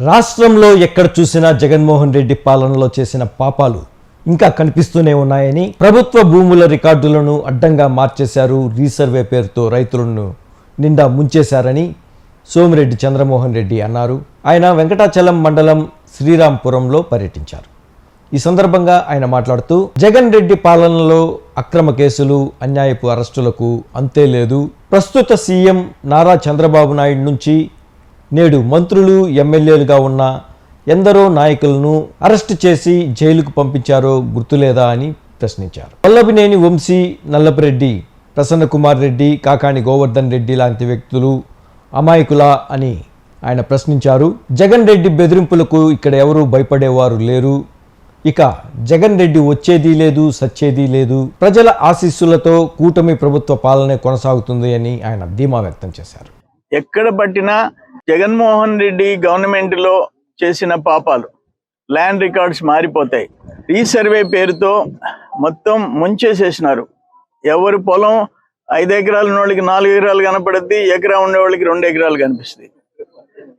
రాష్ట్రంలో ఎక్కడ చూసినా జగన్మోహన్ రెడ్డి పాలనలో చేసిన పాపాలు ఇంకా కనిపిస్తూనే ఉన్నాయని ప్రభుత్వ భూముల రికార్డులను అడ్డంగా మార్చేశారు రీసర్వే పేరుతో రైతులను నిండా ముంచేశారని సోమిరెడ్డి చంద్రమోహన్ రెడ్డి అన్నారు. ఆయన వెంకటాచలం మండలం శ్రీరాంపురంలో పర్యటించారు. ఈ సందర్భంగా ఆయన మాట్లాడుతూ జగన్ రెడ్డి పాలనలో అక్రమ కేసులు అన్యాయపు అరెస్టులకు అంతే లేదు. ప్రస్తుత సీఎం నారా చంద్రబాబు నాయుడు నుంచి నేడు మంత్రులు ఎమ్మెల్యేలుగా ఉన్న ఎందరో నాయకులను అరెస్టు చేసి జైలుకు పంపించారో గుర్తులేదా అని ప్రశ్నించారు. వల్లభినేని వంశీ నల్లపరెడ్డి ప్రసన్న కుమార్ రెడ్డి కాకాణి గోవర్ధన్ రెడ్డి లాంటి వ్యక్తులు అమాయకులా అని ఆయన ప్రశ్నించారు. జగన్ రెడ్డి బెదిరింపులకు ఇక్కడ ఎవరూ భయపడేవారు లేరు. ఇక జగన్ రెడ్డి వచ్చేది లేదు సచ్చేది లేదు. ప్రజల ఆశీస్సులతో కూటమి ప్రభుత్వ పాలనే కొనసాగుతుంది అని ఆయన ధీమా వ్యక్తం చేశారు. ఎక్కడ పట్టినా జగన్మోహన్ రెడ్డి గవర్నమెంట్లో చేసిన పాపాలు ల్యాండ్ రికార్డ్స్ మారిపోతాయి. రీసర్వే పేరుతో మొత్తం ముంచేసేసినారు. ఎవరి పొలం ఐదు ఎకరాలు ఉన్నోళ్ళకి నాలుగు ఎకరాలు కనపడుద్ది ఎకరా ఉండేవాళ్ళకి రెండు ఎకరాలు కనిపిస్తుంది.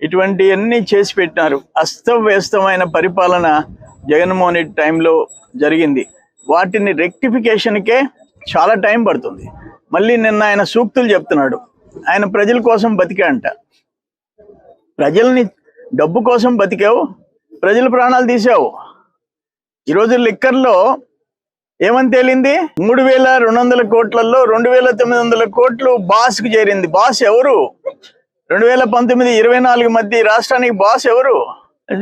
ఇటువంటివన్నీ చేసి పెట్టినారు. అస్తవ్యస్తమైన పరిపాలన జగన్మోహన్ రెడ్డి టైంలో జరిగింది. వాటిని రెక్టిఫికేషన్కే చాలా టైం పడుతుంది. మళ్ళీ నిన్న ఆయన సూక్తులు చెప్తున్నాడు. ఆయన ప్రజల కోసం బతికా అంట. ప్రజల్ని డబ్బు కోసం బతికావు ప్రజల ప్రాణాలు తీసావు. ఈరోజు లిక్కర్లో ఏమని తేలింది? మూడు వేల రెండు వందల కోట్లలో రెండు వేల తొమ్మిది వందల కోట్లు బాస్కు చేరింది. బాస్ ఎవరు? రెండు వేల పంతొమ్మిది ఇరవై నాలుగు మధ్య రాష్ట్రానికి బాస్ ఎవరు?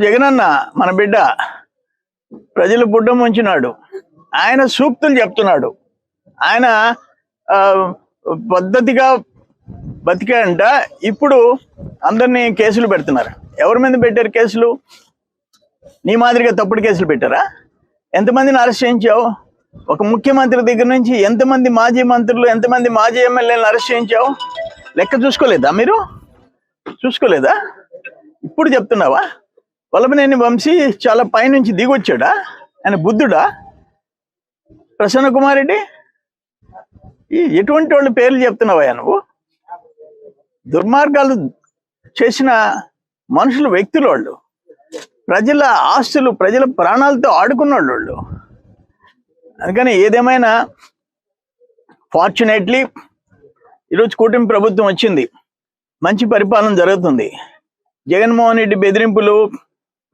జగనన్న మన బిడ్డ. ప్రజలు బుడ్డ ముంచినాడు. ఆయన సూక్తులు చెప్తున్నాడు. ఆయన పద్ధతిగా బతికాడంట. ఇప్పుడు అందరినీ కేసులు పెడుతున్నారు. ఎవరి మీద పెట్టారు కేసులు? నీ మాదిరిగా తప్పుడు కేసులు పెట్టారా? ఎంతమందిని అరెస్ట్ చేయించావు? ఒక ముఖ్యమంత్రి దగ్గర నుంచి ఎంతమంది మాజీ మంత్రులు ఎంతమంది మాజీ ఎమ్మెల్యేలను అరెస్ట్ చేయించావు? లెక్క చూసుకోలేదా మీరు? చూసుకోలేదా? ఇప్పుడు చెప్తున్నావా? వల్లభనేని వంశీ చాలా పైనుంచి దిగొచ్చాడా? ఆయన బుద్ధుడా? ప్రసన్న కుమార్ రెడ్డి? ఈ ఎటువంటి వాళ్ళ పేర్లు చెప్తున్నావా నువ్వు? దుర్మార్గాలు చేసిన మనుషులు వ్యక్తులు వాళ్ళు ప్రజల ఆస్తులు ప్రజల ప్రాణాలతో ఆడుకున్న వాళ్ళు అందుకని ఏదేమైనా ఫార్చునేట్లీ ఈరోజు కూటమి ప్రభుత్వం వచ్చింది. మంచి పరిపాలన జరుగుతుంది. జగన్మోహన్ రెడ్డి బెదిరింపులు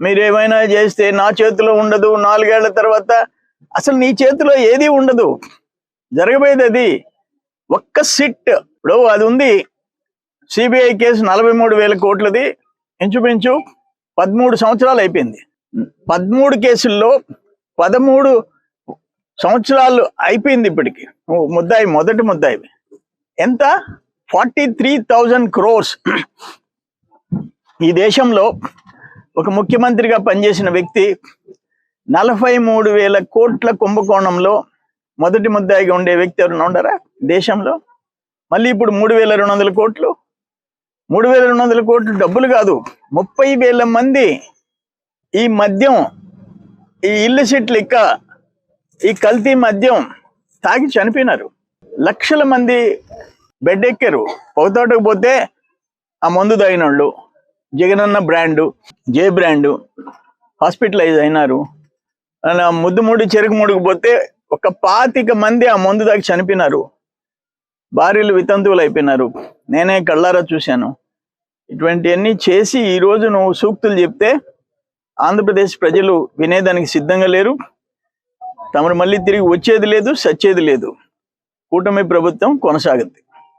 మీరు ఏమైనా చేస్తే నా చేతిలో ఉండదు. నాలుగేళ్ళ తర్వాత అసలు నీ చేతిలో ఏది ఉండదు. జరగబోయేది అది ఒక్క సిట్. ఇప్పుడు అది ఉంది. సిబిఐ కేసు నలభై మూడు వేల కోట్లది. ఇంచుమించు పదమూడు సంవత్సరాలు అయిపోయింది. పదమూడు కేసుల్లో పదమూడు సంవత్సరాలు అయిపోయింది ఇప్పటికి. ముద్దాయి మొదటి ముద్దాయి. ఎంత? Forty three thousand crores. ఈ దేశంలో ఒక ముఖ్యమంత్రిగా పనిచేసిన వ్యక్తి నలభై మూడు వేల కోట్ల కుంభకోణంలో మొదటి ముద్దాయిగా ఉండే వ్యక్తి ఎవరైనా ఉండరా దేశంలో? మళ్ళీ ఇప్పుడు మూడు వేల రెండు వందల కోట్లు. మూడు వేల రెండు వందల కోట్లు డబ్బులు కాదు. ముప్పై వేల మంది ఈ మద్యం ఈ ఇల్లు ఇల్లిసిట్ లెక్క ఈ కల్తీ మద్యం తాగి చనిపోయినారు. లక్షల మంది బెడ్ ఎక్కారు పొగతోటకు పోతే ఆ మందు తాగినోళ్ళు జగనన్న బ్రాండు జే బ్రాండు హాస్పిటలైజ్ అయినారు. అలా ముద్దు మూడు చెరుకు ముడుకు పోతే ఒక పాతిక మంది ఆ మందు దాకా చనిపోయినారు. భార్యలు వితంతువులు అయిపోయినారు. నేనే కళ్ళారా చూశాను. ఇటువంటివన్నీ చేసి ఈ నువ్వు సూక్తులు చెప్తే ఆంధ్రప్రదేశ్ ప్రజలు వినేదానికి సిద్ధంగా లేరు. తమరు మళ్ళీ తిరిగి వచ్చేది లేదు సచ్చేది లేదు. కూటమి ప్రభుత్వం కొనసాగుద్ది